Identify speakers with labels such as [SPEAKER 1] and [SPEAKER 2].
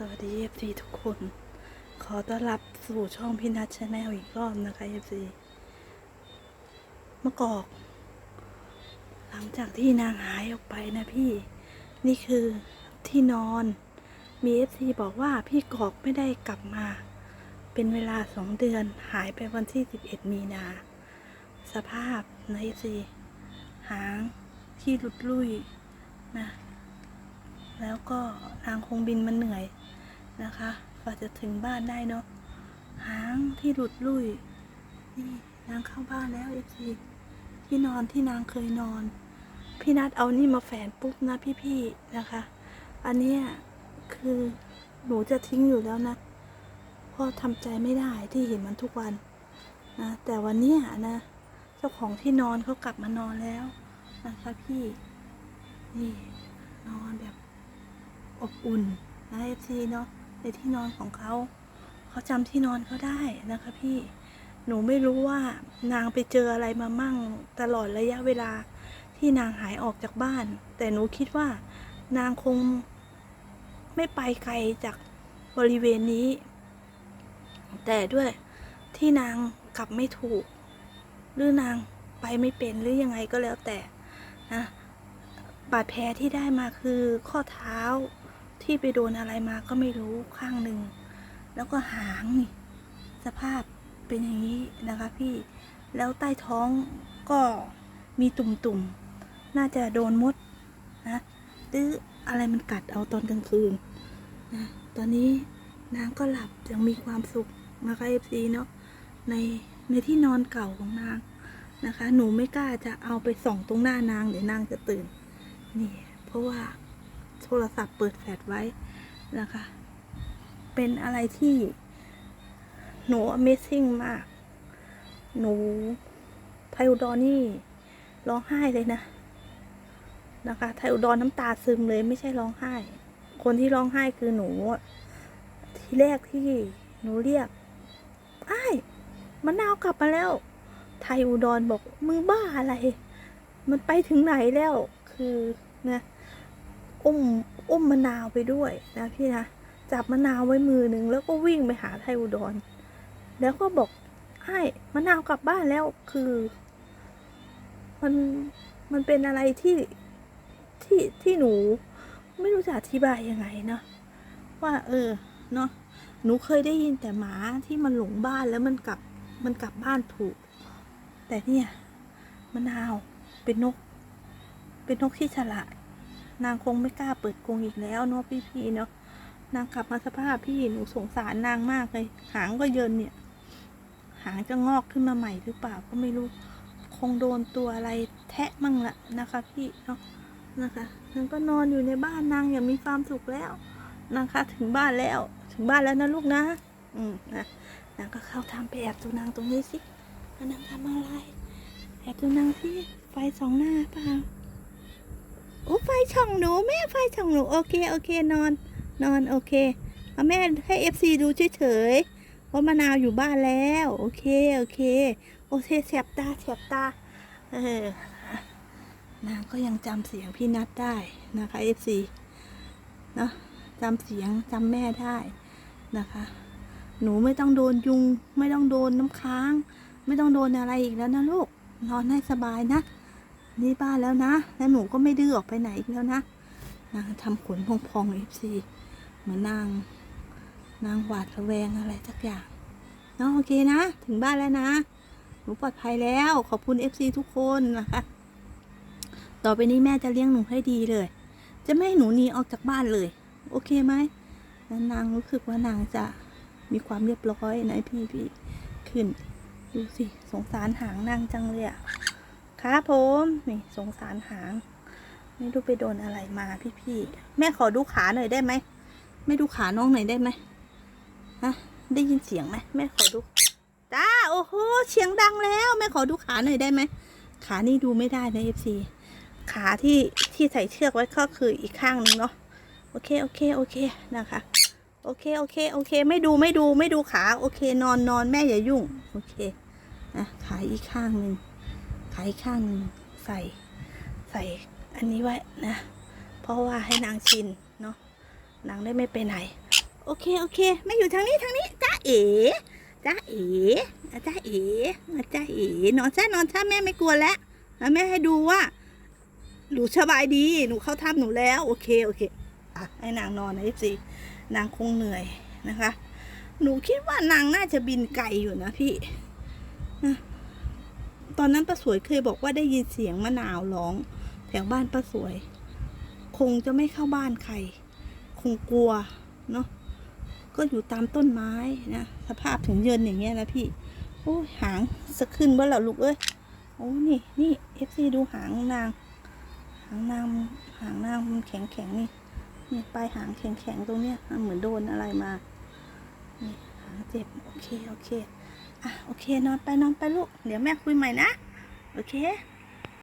[SPEAKER 1] สวัสดี FC ทุกคน ขอต้อนรับสู่ช่องพี่นัทชาแนลอีกรอบนะคะ FC มะกอก หลังจากที่นางหายออกไปนะพี่ นี่คือที่นอน มี FC บอกว่าพี่กอกไม่ได้กลับมา เป็นเวลาสองเดือนหายไปวันที่11มีนา สภาพใน FC หางที่หลุดลุ่ยนะ แล้วก็นางคงบินมันเหนื่อยนะคะกว่าจะถึงบ้านได้เนาะหางที่หลุดลุ่ยนี่นางเข้าบ้านแล้วเอซีที่นอนที่นางเคยนอน พี่นัดเอานี่มาแฝนปุ๊บนะพี่ๆนะคะ อันเนี้ยคือหนูจะทิ้งอยู่แล้วนะพราะทำใจไม่ได้ที่เห็นมันทุกวันนะแต่วันเนี้ยนะเจ้าของที่นอนเขากลับมานอนแล้วนะคะพี่นี่นอนแบบ อบอุ่นนะเอฟซีเนาะในที่นอนของเขา เขาจำที่นอนเขาได้นะคะพี่หนูไม่รู้ว่านางไปเจออะไรมามั่งตลอดระยะเวลาที่นางหายออกจากบ้าน แต่หนูคิดว่านางคงไม่ไปไกลจากบริเวณนี้ แต่ด้วยที่นางกลับไม่ถูก หรือนางไปไม่เป็นหรือยังไงก็แล้วแต่นะบาดแผลที่ได้มาคือข้อเท้า ที่ไปโดนอะไรมาก็ไม่รู้ข้างหนึ่ง แล้วก็หางนี่สภาพเป็นอย่างนี้นะคะพี่แล้วใต้ท้องก็มีตุ่มๆ น่าจะโดนมดนะหรืออะไรมันกัดเอาตอนกลางคืนนะตอนนี้นางก็หลับยังมีความสุขนะคะเอฟซีเนาะในในที่นอนเก่าของนางนะคะ หนูไม่กล้าจะเอาไปส่องตรงหน้านางเดี๋ยวนางจะตื่น นี่ เพราะว่า โทรศัพท์เปิดแฟลชไว้นะคะ เป็นอะไรที่หนู Amazing มาก หนูไทอุดรนี่ร้องไห้เลยนะ นะคะไทอุดรน้ำตาซึมเลยไม่ใช่ร้องไห้ คนที่ร้องไห้คือหนู ทีแรกที่หนูเรียกไอ้มะนาวกลับมาแล้ว ไทอุดรบอกมึงบ้าอะไร มันไปถึงไหนแล้ว คือนะ อุ้มอุ้มมะนาวไปด้วยนะพี่นะจับมะนาวไว้มือหนึ่งแล้วก็วิ่งไปหาไทยอุดร แล้วก็บอกไอ้มะนาวกลับบ้านแล้วคือ มันมันเป็นอะไรที่ที่ที่หนู ไม่รู้จะอธิบายยังไงเนาะว่า เออเนาะหนูเคยได้ยินแต่หมาที่มันหลงบ้านแล้วมันกลับมันกลับบ้านถูก แต่เนี่ยมะนาวเป็นนก เป็นนกที่ฉลาด นางคงไม่กล้าเปิดกรงอีกแล้วเนาะพี่ๆเนาะนางกลับมาสภาพพี่หนูสงสารนางมากเลย หางก็เยินเนี่ย หางจะงอกขึ้นมาใหม่หรือเปล่าก็ไม่รู้ คงโดนตัวอะไรแทะมั่งละนะคะ พี่เนาะนะคะนางก็นอนอยู่ในบ้านนางอย่างมีความสุขแล้วนะคะ ถึงบ้านแล้ว ถึงบ้านแล้วนะลูกนะ อืมนะนางก็เข้าทำไปแอบดูนางตรงนี้สิว่านางทำอะไรแอบดูนางสิไฟสองหน้าเปล่า โอ้ไฟช่องหนูแม่ไฟช่องหนูโอเคโอเคนอน นอนโอเคเอาแม่ให้เอฟซีดูเฉยๆว่ามะนาวอยู่บ้านแล้ว โอเคโอเค โอเคเสียบตาเสียบตาเออนางก็ยังจำเสียงพี่นัดได้นะคะเอฟซีเนาะจำเสียงจำแม่ได้นะคะ หนูไม่ต้องโดนยุง ไม่ต้องโดนน้ำค้าง ไม่ต้องโดนอะไรอีกแล้วนะลูกนอนให้สบายนะ นี่บ้านแล้วนะ แล้วหนูก็ไม่ดื้อออกไปไหนอีกแล้วนะนางทำขนพองๆเอฟซีเหมือนนาง นางหวาดระแวงอะไรสักอย่างเนาะโอเคนะ ถึงบ้านแล้วนะ หนูปลอดภัยแล้วขอบคุณเอฟซีทุกคนนะคะ ต่อไปนี้แม่จะเลี้ยงหนูให้ดีเลย จะไม่ให้หนูหนีออกจากบ้านเลย โอเคไหมแล้วนางรู้สึกว่านางจะมีความเรียบร้อยนะพี่พี่ขึ้น ดูสิ สงสารหางนางจังเลยอะ ครับผม นี่สงสารหาง ไม่รู้ไปโดนอะไรมาพี่ๆ แม่ขอดูขาหน่อยได้ไหม ไม่ดูขาน้องหน่อยได้ไหมฮะ ได้ยินเสียงไหมแม่ขอดู จ้า โอ้โห เสียงดังแล้ว แม่ขอดูขาหน่อยได้ไหม ขานี่ดูไม่ได้นะเอฟซีขาที่ที่ใส่เชือกไว้ก็คืออีกข้างหนึงเนาะ โอเค โอเค โอเคนะคะโอเค โอเค โอเค ไม่ดู ไม่ดู ไม่ดูขา โอเค นอนนอนแม่อย่ายุ่ง โอเคนะขาอีกข้างหนึ่ง ขายข้างใส่ใส่อันนี้ไว้นะ เพราะว่าให้นางชินเนาะนางได้ไม่ไปไหน โอเคโอเคแม่อยู่ทางนี้ทางนี้จ้าเอ๋จ้าเอ๋จ้าเอ๋จ้าเอ๋นอนซะนอนซะแม่ไม่กลัวแล้วแล้วแม่ให้ดูว่าหนูสบายดีหนูเข้าถ้ำหนูแล้ว โอเคโอเคให้นางนอนนะสินางคงเหนื่อยนะคะ หนูคิดว่านางน่าจะบินไกลอยู่นะพี่นะ ตอนนั้นป้าสวยเคยบอกว่าได้ยินเสียงมะนาวร้อง แถวบ้านป้าสวย คงจะไม่เข้าบ้านใคร คงกลัวเนาะก็อยู่ตามต้นไม้นะสภาพถึงเยินอย่างเงี้ยนะพี่โอ้หางสะขึ้นบ้าเหรอลูกเอ้ยโอ้นี่นี่เอฟซีดูหางนาง หางนางหางนางมันแข็งแข็งนี่นี่ปลายหางแข็งแข็งตรงเนี้ยมันเหมือนโดนอะไรมานี่หางเจ็บโอเคโอเค อะโอเคนอนไปนอนไปลูก เดี๋ยวแม่คุยใหม่นะ โอเค